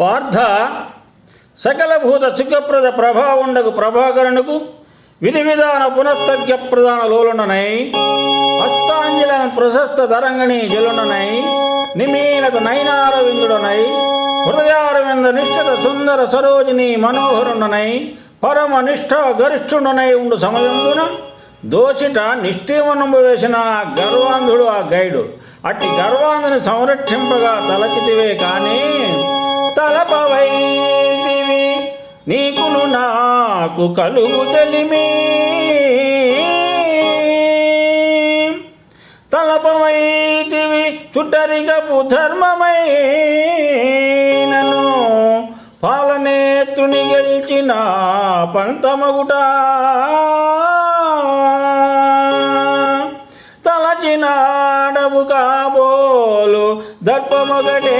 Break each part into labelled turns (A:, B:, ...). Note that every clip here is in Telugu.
A: పార్థ సకలభూత సుఖప్రద ప్రభావుండకు ప్రభాకరునకు విధి విధాన పునస్తజ్ఞ ప్రధాన లోలుననై హస్తాంజల ప్రశస్త తరంగణి జలుననై నిమీలత నయనారవిందుడనై హృదయారవింద నిశ్చిత సుందర సరోజిని మనోహరుననై పరమ నిష్ఠ గరిష్ఠుడనై ఉండు సమయందున దోషిట నిష్ఠీమనము వేసిన ఆ గర్వాంధుడు ఆ గైడు అట్టి గర్వాంధుని సంరక్షింపగా తలచితివే కానీ నీకును నాకు కలుగు తెలిమి తలపమైతివి చుట్టరిగపు ధర్మమై నన్ను పాలనేత్రుని గెలిచిన పంతమగుట. తలచినాడవు కాబోలు దర్పమొగటే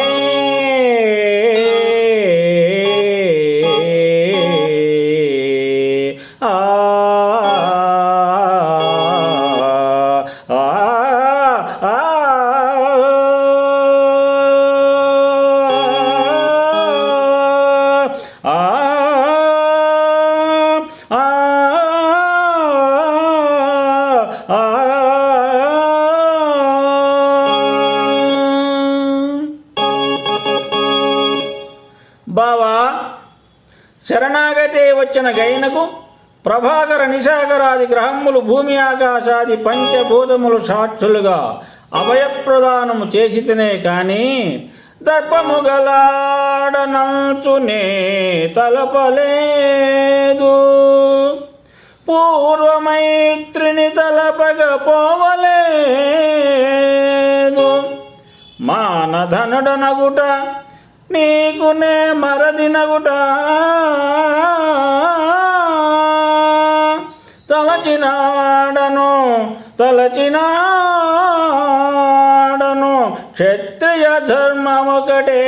A: బావా శరణాగతే వచ్చిన గైనకు ప్రభాకర నిశాగరాది గ్రహములు భూమి ఆకాశాది పంచభూతములు సాక్షులుగా అభయప్రదానము చేసితేనే కాని దర్పము గలాడనంచునే తలపలేదు. పూర్వమైత్రిని తలపగపోవలేదు మానధనుడనగుట నీకునే మరదినగుట తలచినాడను క్షత్రియ ధర్మమొకటే